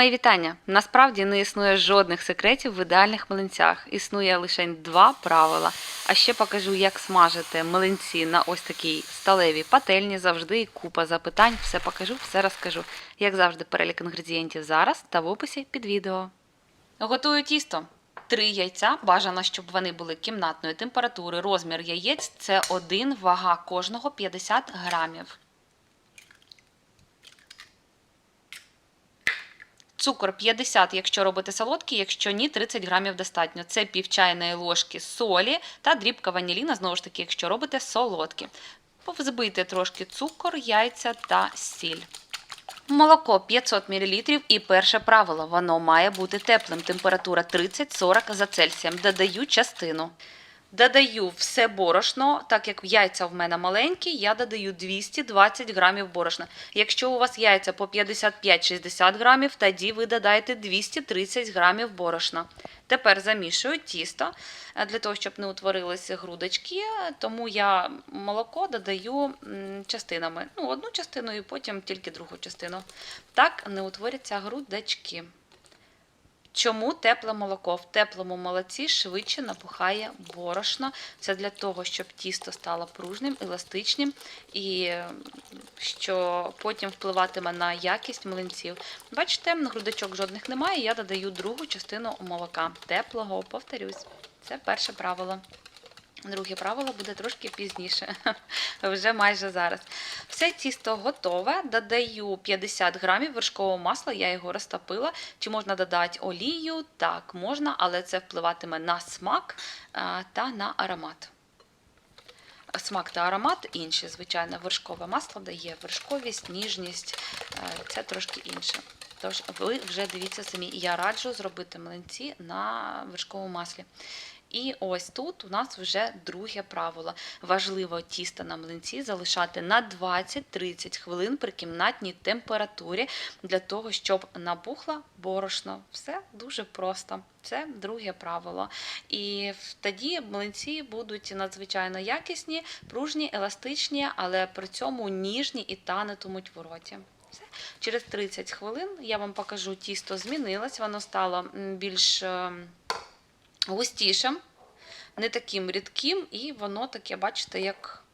Мої вітання. Насправді не існує жодних секретів в ідеальних млинцях. Існує лише два правила. А ще покажу, як смажити млинці на ось такій сталевій пательні. Завжди і купа запитань. Все покажу, все розкажу. Як завжди, перелік інгредієнтів зараз та в описі під відео. Готую тісто. Три яйця. Бажано, щоб вони були кімнатної температури. Розмір яєць це один, вага кожного 50 грамів. Цукор 50, якщо робити солодкий, якщо ні, 30 грамів достатньо. Це пів чайної ложки солі та дрібка ваніліна, знову ж таки, якщо робите солодкі. Взбийте трошки цукор, яйця та сіль. Молоко 500 мл і перше правило, воно має бути теплим. Температура 30-40 за Цельсієм. Додаю частину. Додаю все борошно, так як яйця в мене маленькі, я додаю 220 грамів борошна. Якщо у вас яйця по 55-60 грамів, тоді ви додаєте 230 грамів борошна. Тепер замішую тісто е, для того, щоб не утворилися грудочки, тому я молоко додаю частинами. Ну, одну частину і потім тільки другу частину. Так не утворяться грудочки. Чому тепле молоко? В теплому молоці швидше набухає борошно. Це для того, щоб тісто стало пружним, еластичним і що потім впливатиме на якість млинців. Бачите, грудочок жодних немає. Я додаю другу частину молока. Теплого, повторюсь. Це перше правило. Друге правило буде трошки пізніше, вже майже зараз. Все тісто готове. Додаю 50 грамів вершкового масла, я його розтопила. Чи можна додати олію? Так, можна, але це впливатиме на смак та на аромат. Смак та аромат інші, звичайно, вершкове масло дає вершковість, ніжність, е, це трошки інше. Тож ви вже дивіться самі. Я раджу зробити млинці на вершковому маслі. І ось тут у нас вже друге правило. Важливо тісто на млинці залишати на 20-30 хвилин при кімнатній температурі для того, щоб набухло борошно. Все дуже просто. Це друге правило. І тоді млинці будуть надзвичайно якісні, пружні, еластичні, але при цьому ніжні і танетимуть в роті. Все. Через 30 хвилин я вам покажу, тісто змінилось, воно стало більш е, густішим, не таким рідким, і воно таке, бачите, як,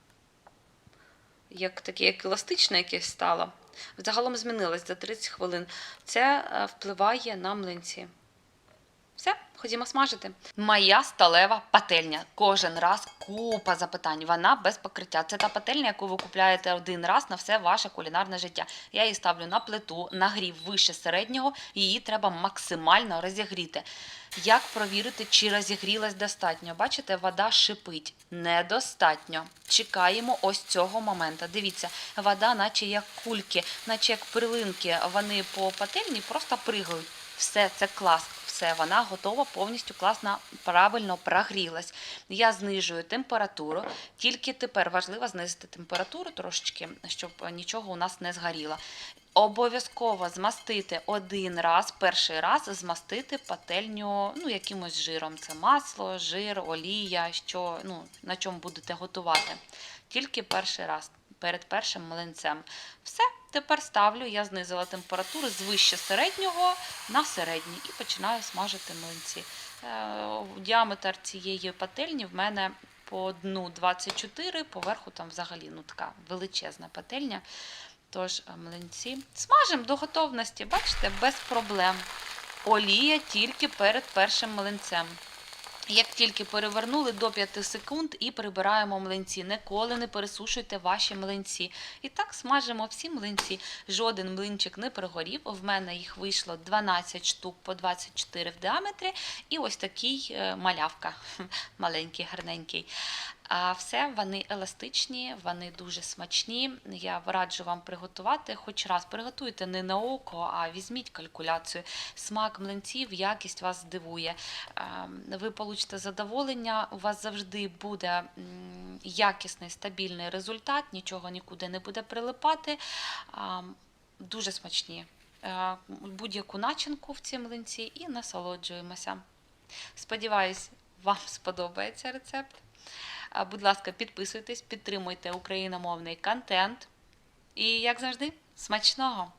як таке, як еластичне якесь стало. Взагалом змінилось за 30 хвилин. Це е, впливає на млинці. Все, ходімо смажити. Моя сталева пательня. Кожен раз купа запитань. Вона без покриття. Це та пательня, яку ви купляєте один раз на все ваше кулінарне життя. Я її ставлю на плиту, нагрів вище середнього, її треба максимально розігріти. Як провірити, чи розігрілась достатньо? Бачите, вода шипить. Недостатньо. Чекаємо ось цього моменту. Дивіться, вода, наче як кульки, наче як перлинки. Вони по пательні просто пригають. Все, це клас. Все, вона готова, повністю класно, правильно прогрілась. Я знижую температуру. Тільки тепер важливо знизити температуру трошечки, щоб нічого у нас не згоріло. Обов'язково змастити один раз, перший раз змастити пательню ну, якимось жиром. Це масло, жир, олія, що, ну, на чому будете готувати. Тільки перший раз, перед першим млинцем. Все, тепер ставлю, я знизила температуру з вище середнього на середній і починаю смажити млинці. Е, Діаметр цієї пательні в мене по дну 24, поверху там взагалі ну, така величезна пательня. Тож е, млинці смажимо до готовності, бачите, без проблем. Олія тільки перед першим млинцем. Як тільки перевернули до 5 секунд і прибираємо млинці. Ніколи не пересушуйте ваші млинці. І так смажимо всі млинці. Жоден млинчик не пригорів. В мене їх вийшло 12 штук по 24 в діаметрі. І ось такий е, малявка, маленький, гарненький. А все, вони еластичні, вони дуже смачні. Я раджу вам приготувати. Хоч раз приготуйте не на око, а візьміть калькуляцію. Смак млинців, якість вас здивує. Ем, Ви получите задоволення, у вас завжди буде якісний, стабільний результат, нічого нікуди не буде прилипати. Дуже смачні. Е, Будь-яку начинку в ці млинці і насолоджуємося. Сподіваюсь, вам сподобається рецепт. Будь ласка, підписуйтесь, підтримуйте україномовний контент. І, як завжди, смачного!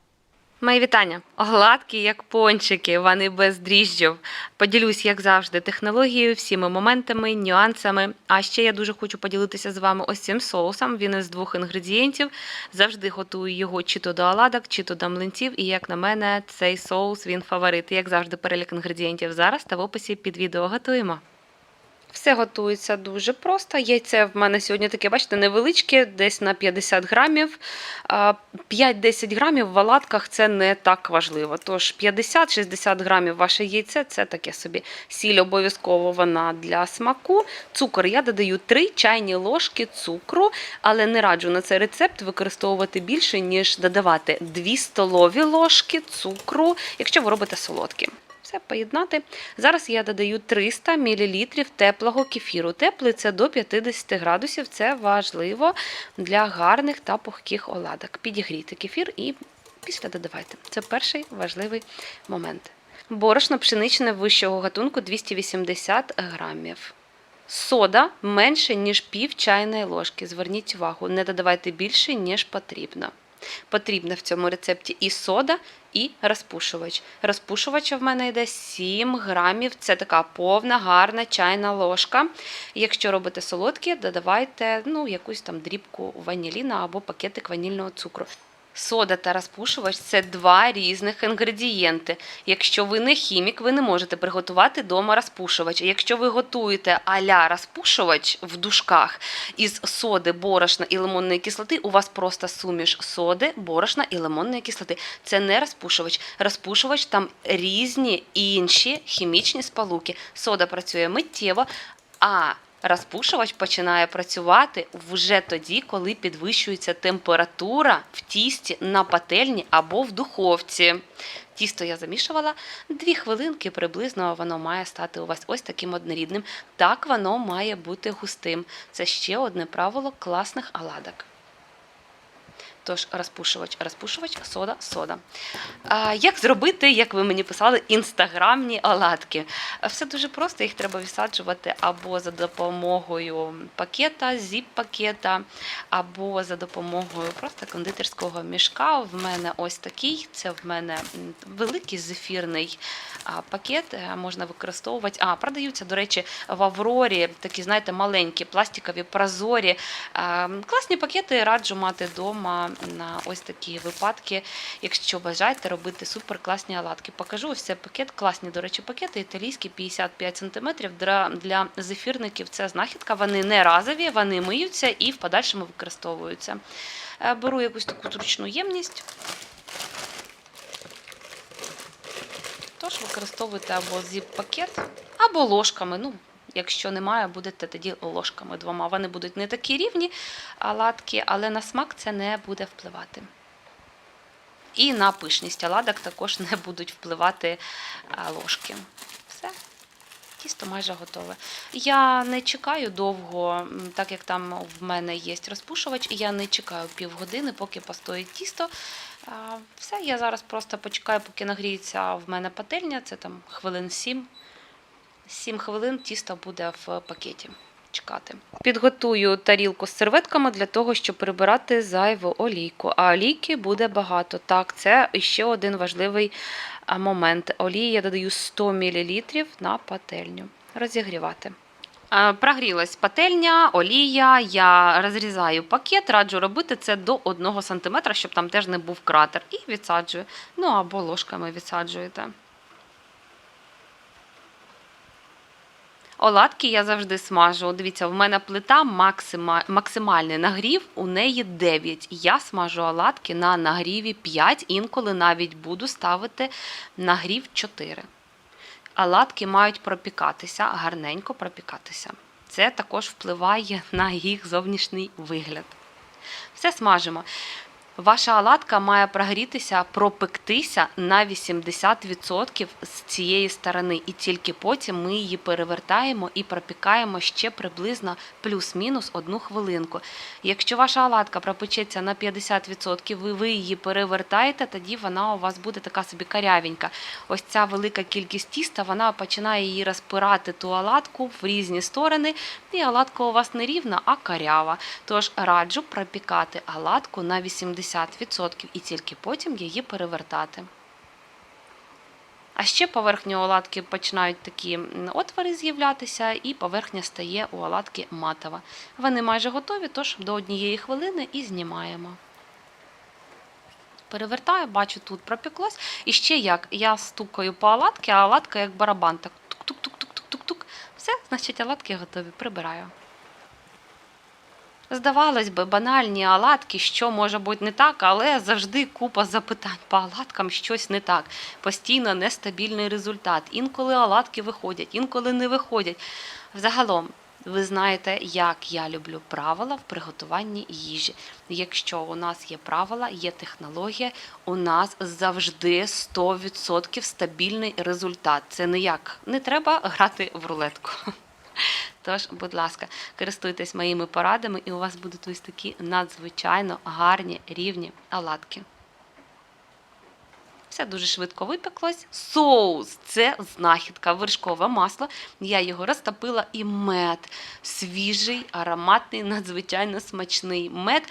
Мої вітання. Гладкі, як пончики, вони без дріжджів. Поділюсь, як завжди, технологією, всіми моментами, нюансами. А ще я дуже хочу поділитися з вами ось цим соусом. Він із двох інгредієнтів. Завжди готую його чи то до оладок, чи то до млинців. І як на мене, цей соус він фаворит. Як завжди, перелік інгредієнтів зараз та в описі під відео готуємо. Все готується дуже просто. Яйце в мене сьогодні таке, бачите, невеличке, десь на 50 грамів. А, 5-10 грамів в оладках це не так важливо. Тож 50-60 грамів ваше яйце це таке собі. Сіль обов'язково вона для смаку. Цукор я додаю 3 чайні ложки цукру, але не раджу на цей рецепт використовувати більше, ніж додавати 2 столові ложки цукру, якщо ви робите солодкі. Все поєднати. Зараз я додаю 300 мл теплого кефіру. Теплий це до 50 градусів. Це важливо для гарних та пухких оладок. Підігрійте кефір і після додавайте. Це перший важливий момент. Борошно пшеничне вищого гатунку 280 грамів. Сода менше, ніж пів чайної ложки. Зверніть увагу, не додавайте більше, ніж потрібно. Потрібна в цьому рецепті і сода, і розпушувач. Розпушувача в мене йде 7 грамів. Це така повна, гарна чайна ложка. Якщо робите солодкі, додавайте ну, якусь там дрібку ваніліна або пакетик ванільного цукру. Сода та розпушувач це два різних інгредієнти. Якщо ви не хімік, ви не можете приготувати дома розпушувач. Якщо ви готуєте аля розпушувач в дужках із соди, борошна і лимонної кислоти, у вас просто суміш соди, борошна і лимонної кислоти. Це не розпушувач. Розпушувач там різні інші хімічні сполуки. Сода працює миттєво, а Розпушувач починає працювати вже тоді, коли підвищується температура в тісті на пательні або в духовці. Тісто я замішувала дві хвилинки, приблизно воно має стати у вас ось таким однорідним. Так воно має бути густим. Це ще одне правило класних оладок. Тож розпушувач, розпушувач, сода, сода. А, як зробити, як ви мені писали, інстаграмні оладки? Все дуже просто, їх треба висаджувати або за допомогою пакета, зіп-пакета, або за допомогою просто кондитерського мішка. В мене ось такий. Це в мене великий зефірний пакет. е, Можна використовувати. А, продаються, до речі, в Аврорі такі, знаєте, маленькі, пластикові, прозорі. А, Класні пакети раджу мати вдома на ось такі випадки, якщо бажаєте робити супер класні оладки. Покажу ось цей пакет. Класні, до речі, пакети італійські 55 см. Для, для зефірників це знахідка. Вони не разові, вони миються і в подальшому використовуються. Е, Беру якусь таку зручну ємність. Тож використовуйте або зіп-пакет, або ложками. Ну, якщо немає, будете тоді ложками двома. Вони будуть не такі рівні оладки, але на смак це не буде впливати. І на пишність оладок також не будуть впливати ложки. Все. Тісто майже готове. Я не чекаю довго, так як там в мене є розпушувач, я не чекаю півгодини, поки постоїть тісто. Все, я зараз просто почекаю, поки нагріється в мене пательня, це там хвилин 7. 7 хвилин тісто буде в пакеті. Чекати. Підготую тарілку з серветками для того, щоб прибирати зайву олійку. А олійки буде багато. Так, це ще один важливий момент. Олії я додаю 100 мл на пательню. Розігрівати. Прогрілась пательня, олія. Я розрізаю пакет, раджу робити це до 1 см, щоб там теж не був кратер. І відсаджую. Ну або ложками відсаджуєте. Оладки я завжди смажу. Дивіться, в мене плита максима, максимальний нагрів, у неї 9. Я смажу оладки на нагріві 5, інколи навіть буду ставити нагрів 4. Оладки мають пропікатися, гарненько пропікатися. Це також впливає на їх зовнішній вигляд. Все смажимо. Ваша оладка має прогрітися, пропектися на 80% з цієї сторони, і тільки потім ми її перевертаємо і пропікаємо ще приблизно плюс-мінус одну хвилинку. Якщо ваша оладка пропечеться на 50%, ви, ви її перевертаєте, тоді вона у вас буде така собі карявенька. Ось ця велика кількість тіста, вона починає її розпирати ту оладку в різні сторони, і оладка у вас не рівна, а карява. Тож раджу пропікати оладку на 80%. 50% і тільки потім її перевертати. А ще поверхні оладки починають такі отвори з'являтися, і поверхня стає у оладки матова. Вони майже готові, тож до однієї хвилини і знімаємо. Перевертаю, бачу, тут пропеклось. І ще як я стукаю по оладки, а оладка як барабан. Так тук-тук-тук-тук-тук-тук. Все, значить, оладки готові. Прибираю. Здавалось би, банальні оладки, що може бути не так, але завжди купа запитань по оладкам щось не так. Постійно нестабільний результат. Інколи оладки виходять, інколи не виходять. Взагалом, ви знаєте, як я люблю правила в приготуванні їжі. Якщо у нас є правила, є технологія, у нас завжди 100% стабільний результат. Це ніяк не треба грати в рулетку. Тож, будь ласка, користуйтесь моїми порадами, і у вас будуть ось такі надзвичайно гарні рівні оладки. Все дуже швидко випеклось. Соус це знахідка, вершкове масло. Я його розтопила і мед. Свіжий, ароматний, надзвичайно смачний мед.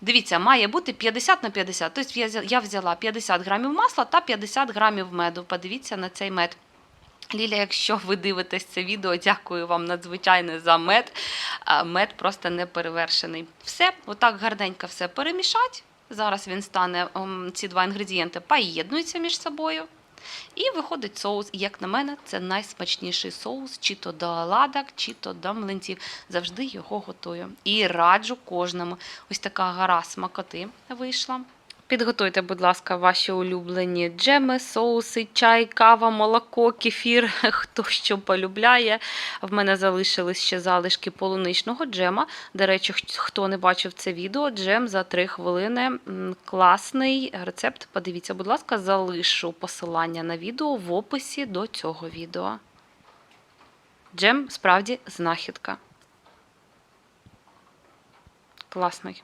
Дивіться, має бути 50 на 50. Тобто я взяла 50 грамів масла та 50 грамів меду. Подивіться на цей мед. Ліля, якщо ви дивитесь це відео, дякую вам надзвичайно за мед. Мед просто не перевершений. Все, отак гарненько все перемішать. Зараз він стане, ем, ці два інгредієнти поєднуються між собою. І виходить соус. Як на мене, це найсмачніший соус, чи то до оладок, чи то до млинців. Завжди його готую. І раджу кожному. Ось така гора смакоти вийшла. Підготуйте, будь ласка, ваші улюблені джеми, соуси, чай, кава, молоко, кефір, хто що полюбляє. В мене залишились ще залишки полуничного джема. До речі, хто не бачив це відео, джем за 3 хвилини. Класний рецепт. Подивіться, будь ласка, залишу посилання на відео в описі до цього відео. Джем справді знахідка. Класний.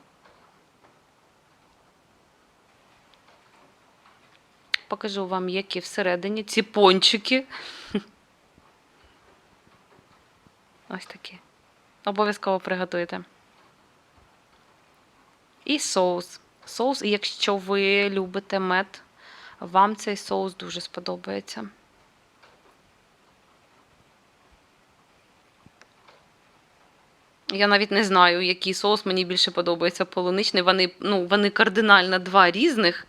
Покажу вам, які всередині ці пончики. Ось такі. Обов'язково приготуйте. І соус. Соус, якщо ви любите мед, вам цей соус дуже сподобається. Я навіть не знаю, який соус мені більше подобається полуничний. Вони, ну, вони кардинально два різних.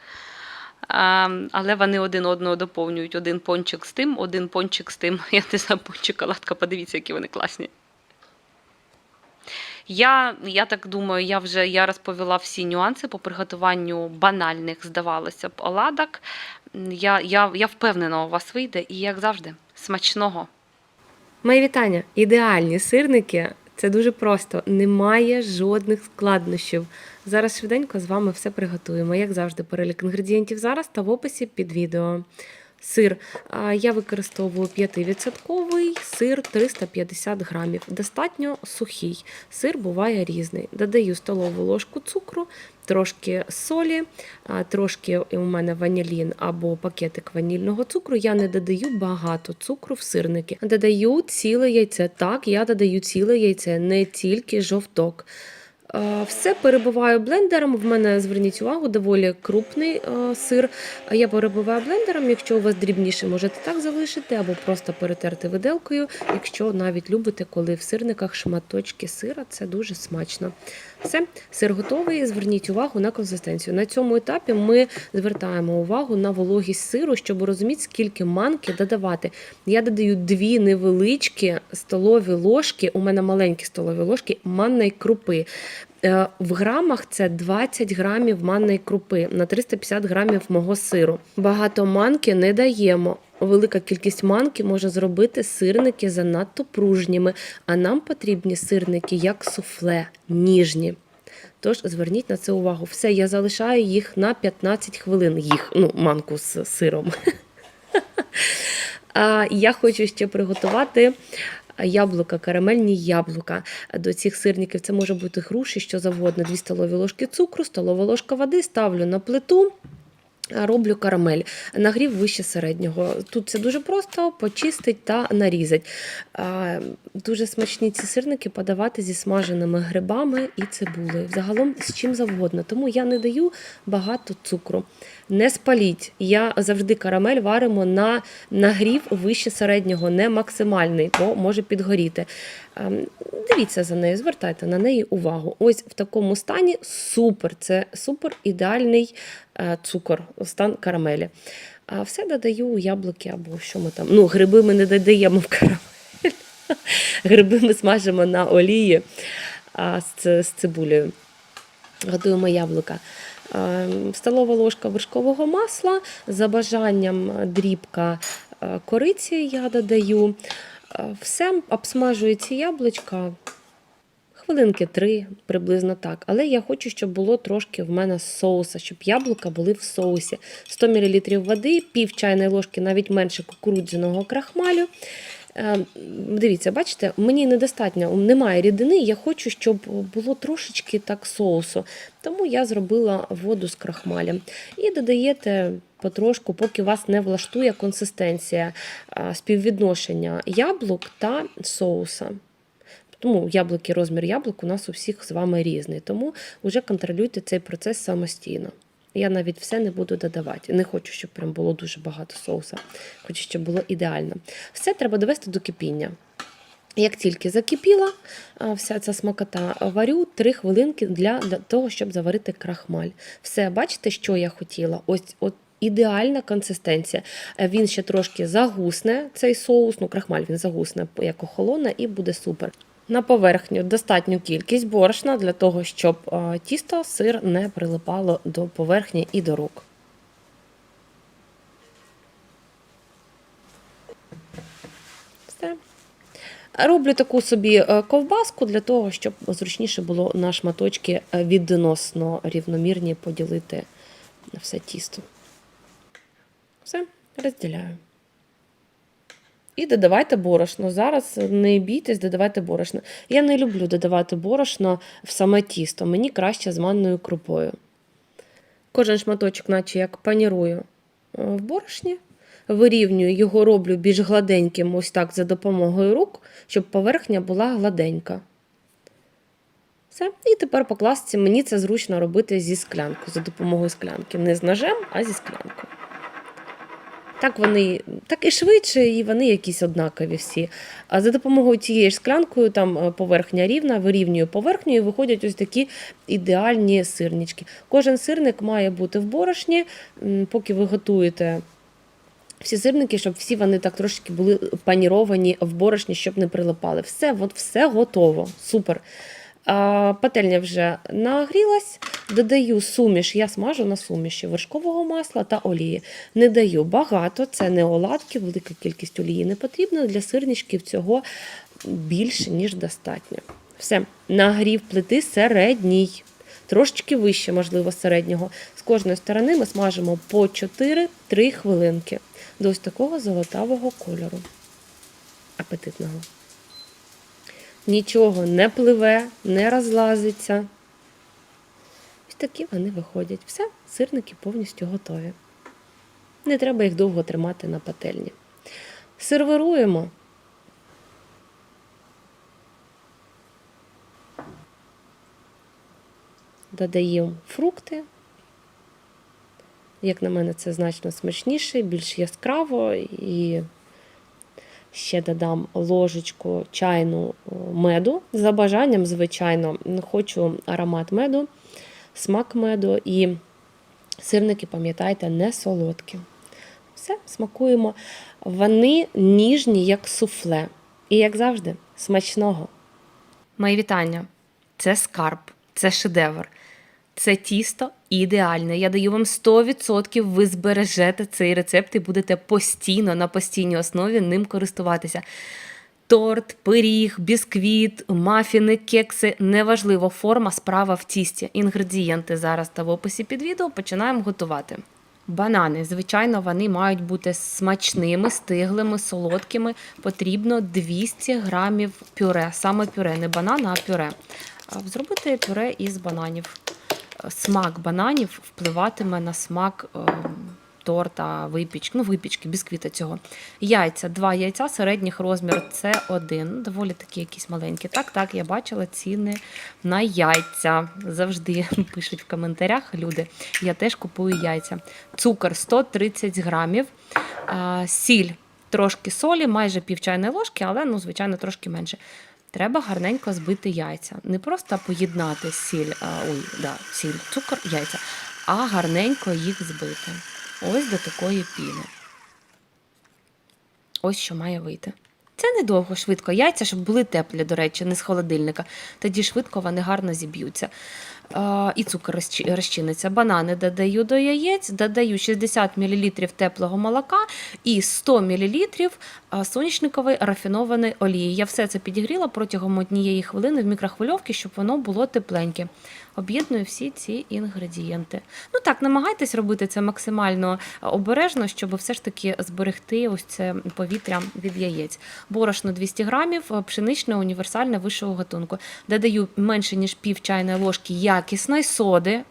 Але вони один одного доповнюють. Один пончик з тим, один пончик з тим. Я не знаю, пончик, оладка, подивіться, які вони класні. Я, я так думаю, я вже я розповіла всі нюанси по приготуванню банальних, здавалося б, оладок. Я, я, я впевнена, у вас вийде, і як завжди, смачного. Мої вітання! Ідеальні сирники. Це дуже просто, немає жодних складнощів. Зараз швиденько з вами все приготуємо. Як завжди, перелік інгредієнтів зараз та в описі під відео. Сир. Я використовую 5% сир 350 грамів. Достатньо сухий. Сир буває різний. Додаю столову ложку цукру, трошки солі, трошки у мене ванілін або пакетик ванільного цукру. Я не додаю багато цукру в сирники. Додаю ціле яйце. Так, я додаю ціле яйце, не тільки жовток. Е, Все перебиваю блендером. В мене зверніть увагу, доволі крупний е, сир. Я перебиваю блендером. Якщо у вас дрібніше, можете так залишити, або просто перетерти виделкою. Якщо навіть любите, коли в сирниках шматочки сира, це дуже смачно. Все, сир готовий. Зверніть увагу на консистенцію. На цьому етапі ми звертаємо увагу на вологість сиру, щоб розуміти, скільки манки додавати. Я додаю дві невеличкі столові ложки. У мене маленькі столові ложки манної крупи. Е, В грамах це 20 грамів манної крупи на 350 грамів мого сиру. Багато манки не даємо. Велика кількість манки може зробити сирники занадто пружніми, а нам потрібні сирники як суфле, ніжні. Тож зверніть на це увагу. Все, я залишаю їх на 15 хвилин. Їх, ну, манку з сиром. А я хочу ще приготувати яблука, карамельні яблука. До цих сирників це може бути груші, що завгодно. 2 столові ложки цукру, столова ложка води. Ставлю на плиту. Роблю карамель. Нагрів вище середнього. Тут це дуже просто почистить та нарізать. Дуже смачні ці сирники подавати зі смаженими грибами і цибулею. Загалом з чим завгодно. Тому я не даю багато цукру. Не спаліть. Я завжди карамель варимо на нагрів вище середнього, не максимальний, бо може підгоріти. Ем, Дивіться за нею, звертайте на неї увагу. Ось в такому стані супер. Це супер ідеальний е, цукор, стан карамелі. А все додаю яблуки або що ми там. Ну, гриби ми не додаємо в карамель. Гриби ми смажимо на олії з цибулею. Готуємо яблука. Е, Столова ложка вершкового масла, за бажанням дрібка е, кориці я додаю. Е, Все обсмажую ці яблучка хвилинки три, приблизно так. Але я хочу, щоб було трошки в мене соуса, щоб яблука були в соусі. 100 мл води, пів чайної ложки, навіть менше кукурудзяного крахмалю. Е, Дивіться, бачите, мені недостатньо, немає рідини, я хочу, щоб було трошечки так соусу. Тому я зробила воду з крахмалем. І додаєте потрошку, поки вас не влаштує консистенція співвідношення яблук та соуса. Тому яблуки, розмір яблук у нас у всіх з вами різний. Тому вже контролюйте цей процес самостійно. Я навіть все не буду додавати. Не хочу, щоб прям було дуже багато соуса. Хочу, щоб було ідеально. Все треба довести до кипіння. Як тільки закипіла вся ця смакота, варю 3 хвилинки для, для того, щоб заварити крахмаль. Все, бачите, що я хотіла? Ось от ідеальна консистенція. Е, Він ще трошки загусне, цей соус, ну крахмаль він загусне, як охолоне, і буде супер. На поверхню достатню кількість борошна для того, щоб тісто, сир не прилипало до поверхні і до рук. Все. Роблю таку собі е, ковбаску для того, щоб зручніше було на шматочки е, відносно рівномірні поділити все тісто. Все, розділяю. І додавайте борошно. Зараз не бійтесь, додавайте борошно. Я не люблю додавати борошно в саме тісто. Мені краще з манною крупою. Кожен шматочок, наче як панірую е, в борошні. Вирівнюю його, роблю більш гладеньким, ось так за допомогою рук, щоб поверхня була гладенька. Все. І тепер по класці мені це зручно робити зі склянкою, за допомогою склянки. Не з ножем, а зі склянкою. Так вони так і швидше, і вони якісь однакові всі. А за допомогою цієї ж склянкою там е, поверхня рівна, вирівнюю поверхню і виходять ось такі ідеальні сирнички. Кожен сирник має бути в борошні, поки ви готуєте всі сирники, щоб всі вони так трошки були паніровані в борошні, щоб не прилипали. Все, от все готово. Супер. Пательня вже нагрілась, додаю суміш, я смажу на суміші вершкового масла та олії. Не даю багато, це не оладки, велика кількість олії не потрібна. Для сирничків цього більше, ніж достатньо. Все, нагрів плити середній, трошечки вище, можливо, середнього. З кожної сторони ми смажимо по 4-3 хвилинки до ось такого золотавого кольору. Апетитного. Нічого не пливе, не розлазиться. Ось такі вони виходять. Все, сирники повністю готові. Не треба їх довго тримати на пательні. Сервируємо. Додаємо фрукти. Як на мене, це значно смачніше, більш яскраво і ще додам ложечку чайну меду. За бажанням, звичайно, хочу аромат меду, смак меду і сирники, пам'ятайте, не солодкі. Все, смакуємо. Вони ніжні, як суфле. І, як завжди, смачного. Мої вітання. Це скарб, це шедевр. Це тісто ідеальне. Я даю вам 100%, ви збережете цей рецепт і будете постійно на постійній основі ним користуватися. Торт, пиріг, бісквіт, мафіни, кекси неважливо, форма, справа в тісті. Інгредієнти зараз та в описі під відео починаємо готувати. Банани, звичайно, вони мають бути смачними, стиглими, солодкими. Потрібно 200 грамів пюре, саме пюре, не банана, а пюре. Зробити пюре із бананів. Смак бананів впливатиме на смак ем, торта, випічки, ну, випічки, бісквіта цього. Яйця, два яйця, середніх розмір це один, доволі такі якісь маленькі. Так, так, я бачила ціни на яйця. Завжди пишуть в коментарях люди. Я теж купую яйця. Цукор 130 грамів, а, сіль, трошки солі, майже пів чайної ложки, але ну, звичайно, трошки менше. Треба гарненько збити яйця. Не просто поєднати сіль, ой, да, сіль, цукор, яйця, а гарненько їх збити. Ось до такої піни. Ось що має вийти. Це недовго, швидко. Яйця, щоб були теплі, до речі, не з холодильника. Тоді швидко вони гарно зіб'ються. А, і цукор розчиниться. Банани додаю до яєць, додаю 60 мл теплого молока і 100 мл соняшникової рафінованої олії. Я все це підігріла протягом однієї хвилини в мікрохвильовці, щоб воно було тепленьке. Об'єдную всі ці інгредієнти. Ну так, намагайтесь робити це максимально обережно, щоб все ж таки зберегти ось це повітря від яєць. Борошно 200 грамів, пшеничне універсальне вищого гатунку. Додаю менше ніж пів чайної ложки якісної соди.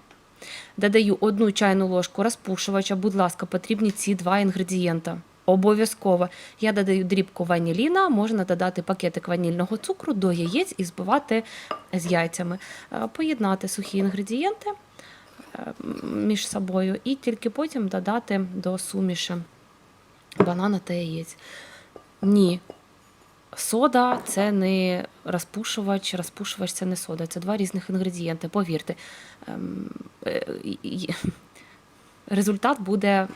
Додаю одну чайну ложку розпушувача. Будь ласка, потрібні ці два інгредієнта. Обов'язково. Я додаю дрібку ваніліна, можна додати пакетик ванільного цукру до яєць і збивати з яйцями. Е, Поєднати сухі інгредієнти е, між собою і тільки потім додати до суміші банана та яєць. Ні. Сода це не розпушувач, розпушувач це не сода. Це два різних інгредієнти, повірте. Результат буде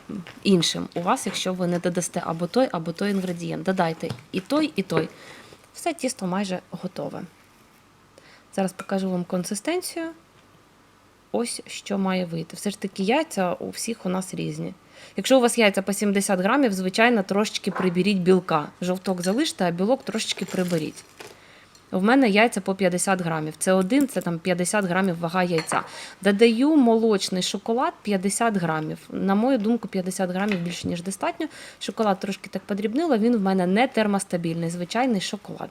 іншим у вас, якщо ви не додасте або той, або той інгредієнт. Додайте і той, і той. Все тісто майже готове. Зараз покажу вам консистенцію. Ось що має вийти. Все ж таки, яйця у всіх у нас різні. Якщо у вас яйця по 70 грамів, звичайно, трошечки приберіть білка. Жовток залиште, а білок трошечки приберіть. В мене яйця по 50 грамів. Це один, це там 50 грамів вага яйця. Додаю молочний шоколад 50 грамів. На мою думку, 50 грамів більше, ніж достатньо. Шоколад трошки так подрібнила, він в мене не термостабільний, звичайний шоколад.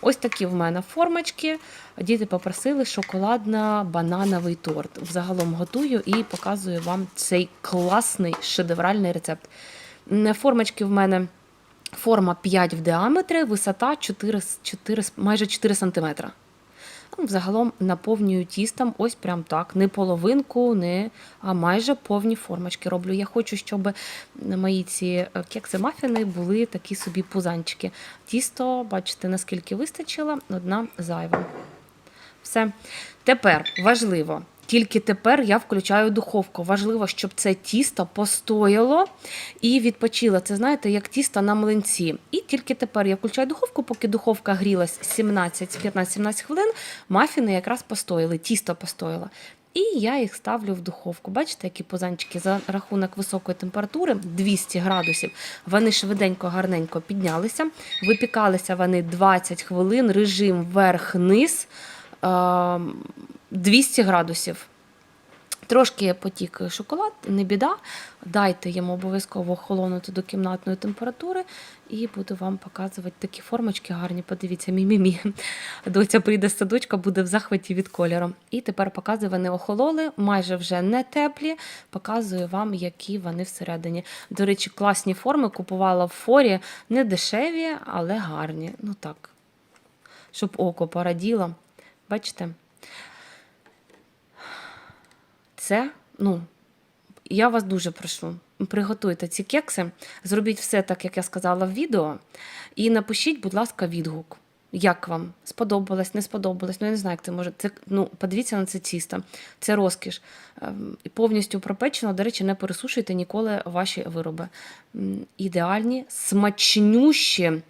Ось такі в мене формочки. Діти попросили шоколадно-банановий торт. Взагалом готую і показую вам цей класний шедевральний рецепт. Формочки в мене форма 5 в діаметрі, висота 4, 4, майже 4 см. Ну, Взагалом наповнюю тістом, ось прям так. Не половинку, не, а майже повні формочки роблю. Я хочу, щоб мої ці е, кекси мафіни були такі собі пузанчики. Тісто, бачите, наскільки вистачило, одна зайва. Все. Тепер важливо. Тільки тепер я включаю духовку. Важливо, щоб це тісто постояло і відпочило. Це знаєте, як тісто на млинці. І тільки тепер я включаю духовку, поки духовка грілась 17, 15-17 хвилин, мафіни якраз постояли, тісто постояло. І я їх ставлю в духовку. Бачите, які позанчики за рахунок високої температури 200 градусів. Вони швиденько, гарненько піднялися. Випікалися вони 20 хвилин, режим вверх-низ. Ем, 200 градусів. Трошки потік шоколад, не біда. Дайте йому обов'язково охолонути до кімнатної температури і буду вам показувати такі формочки гарні. Подивіться, мі-мі-мі. Доця прийде з садочка, буде в захваті від кольору. І тепер показую, вони охололи, майже вже не теплі. Показую вам, які вони всередині. До речі, класні форми купувала в форі, не дешеві, але гарні. Ну так, щоб око пораділо. Бачите? Це, ну, я вас дуже прошу, приготуйте ці кекси, зробіть все так, як я сказала в відео, і напишіть, будь ласка, відгук. Як вам? Сподобалось, не сподобалось? Ну, я не знаю, як це може. Це, ну, подивіться на це тісто. Це розкіш. Ем, повністю пропечено, до речі, не пересушуйте ніколи ваші вироби. Ідеальні, смачнющі,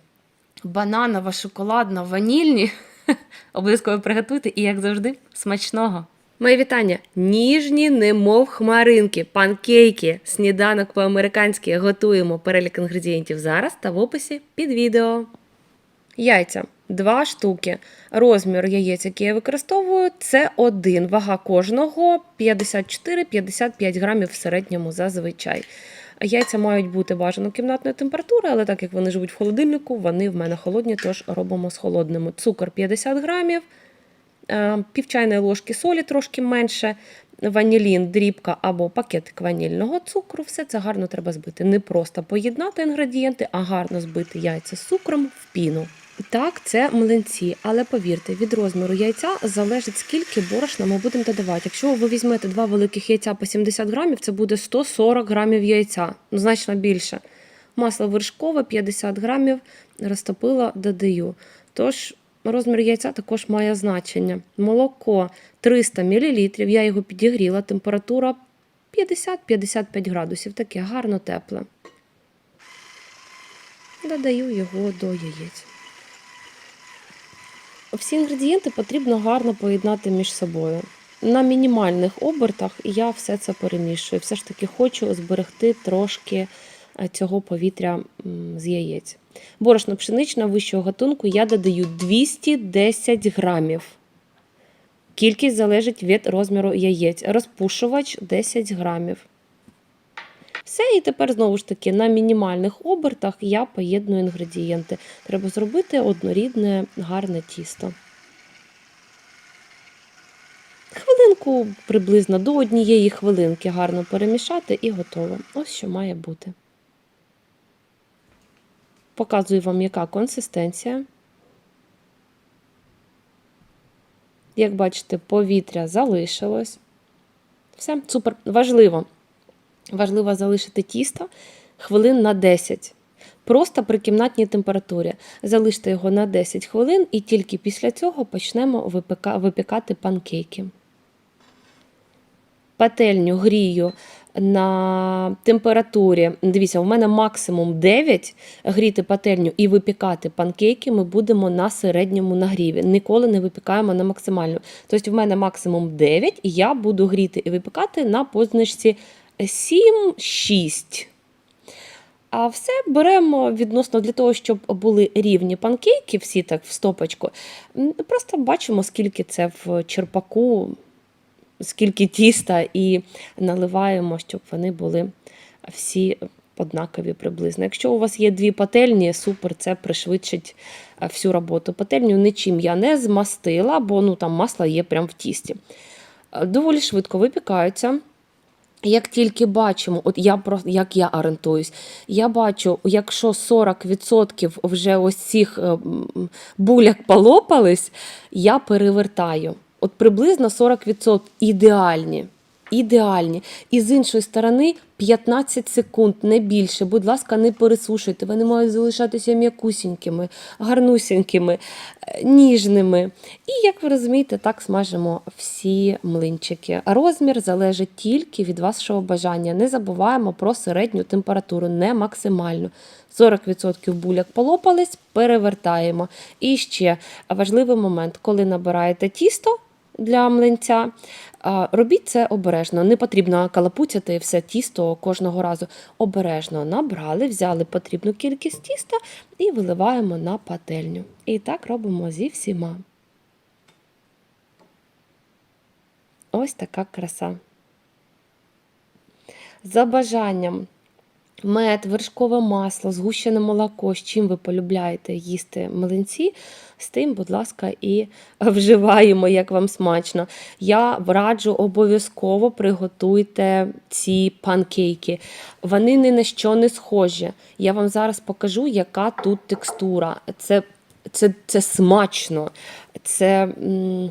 бананова, шоколадна, ванільні. Обов'язково приготуйте і, як завжди, смачного! Мої вітання. Ніжні, немов хмаринки, панкейки, сніданок по-американськи готуємо перелік інгредієнтів зараз та в описі під відео. Яйця. Два штуки. Розмір яєць, який я використовую, це один. Вага кожного 54-55 грамів в середньому зазвичай. Яйця мають бути бажано кімнатної температури, але так як вони живуть в холодильнику, вони в мене холодні, тож робимо з холодними. Цукор 50 грамів, пів чайної ложки солі трошки менше, ванілін, дрібка або пакетик ванільного цукру. Все це гарно треба збити. Не просто поєднати інгредієнти, а гарно збити яйця з цукром в піну. Так, це млинці, але повірте, від розміру яйця залежить скільки борошна ми будемо додавати. Якщо ви візьмете два великих яйця по 70 грамів, це буде 140 грамів яйця, ну значно більше. Масло вершкове 50 грамів розтопила, додаю. Тож розмір яйця також має значення. Молоко 300 мл, я його підігріла, температура 50-55 градусів, таке гарно тепле. Додаю його до яєць. Всі інгредієнти потрібно гарно поєднати між собою. На мінімальних обертах я все це перемішую. Все ж таки хочу зберегти трошки е, цього повітря з яєць. Борошно пшеничне вищого гатунку я додаю 210 грамів. Кількість залежить від розміру яєць. Розпушувач 10 грамів. Все, і тепер знову ж таки на мінімальних обертах я поєдную інгредієнти. Треба зробити однорідне гарне тісто. Хвилинку приблизно до однієї хвилинки гарно перемішати і готово. Ось що має бути. Показую вам, яка консистенція. Як бачите, повітря залишилось. Все, супер. Важливо. Важливо залишити тісто хвилин на 10. Просто при кімнатній температурі. Залиште його на 10 хвилин і тільки після цього почнемо випікати панкейки. Пательню грію на температурі. Дивіться, у мене максимум 9 гріти пательню і випікати панкейки ми будемо на середньому нагріві. Ніколи не випікаємо на максимальну. Тобто, в мене максимум 9, і я буду гріти і випікати на позначці 7-6. А все беремо відносно для того, щоб були рівні панкейки, всі так в стопочку. Просто бачимо, скільки це в черпаку, скільки тіста, і наливаємо, щоб вони були всі однакові приблизно. Якщо у вас є дві пательні, супер, це пришвидшить е, всю роботу. Пательню нічим я не змастила, бо ну, там масло є прямо в тісті. Е, Доволі швидко випікаються. Як тільки бачимо, от я як я орієнтуюсь, я бачу, якщо 40% вже ось цих е, буляк полопались, я перевертаю. От приблизно 40% ідеальні. Ідеальні. І з іншої сторони 15 секунд, не більше. Будь ласка, не пересушуйте. Вони мають залишатися м'якусінькими, гарнусінькими, е, ніжними. І як ви розумієте, так смажимо всі млинчики. Розмір залежить тільки від вашого бажання. Не забуваємо про середню температуру, не максимальну. 40% буляк полопались, перевертаємо. І ще важливий момент, коли набираєте тісто для млинця. Робіть це обережно. Не потрібно калапуцяти все тісто кожного разу. Обережно набрали, взяли потрібну кількість тіста і виливаємо на пательню. І так робимо зі всіма. Ось така краса. За бажанням мед, вершкове масло, згущене молоко, з чим ви полюбляєте їсти млинці, з тим, будь ласка, і вживаємо, як вам смачно. Я раджу обов'язково приготуйте ці панкейки. Вони ні на що не схожі. Я вам зараз покажу, яка тут текстура. Це, це, це смачно. Це. м,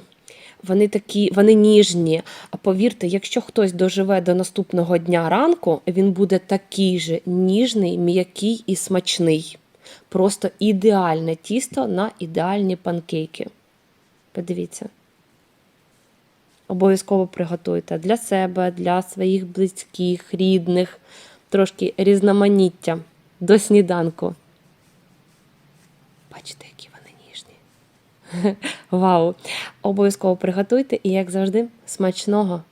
вони такі, вони ніжні. А повірте, якщо хтось доживе до наступного дня ранку, він буде такий же ніжний, м'який і смачний. Просто ідеальне тісто на ідеальні панкейки. Подивіться. Обов'язково приготуйте для себе, для своїх близьких, рідних, трошки різноманіття до сніданку. Бачите, які. Вау! Обов'язково приготуйте і, як завжди, смачного!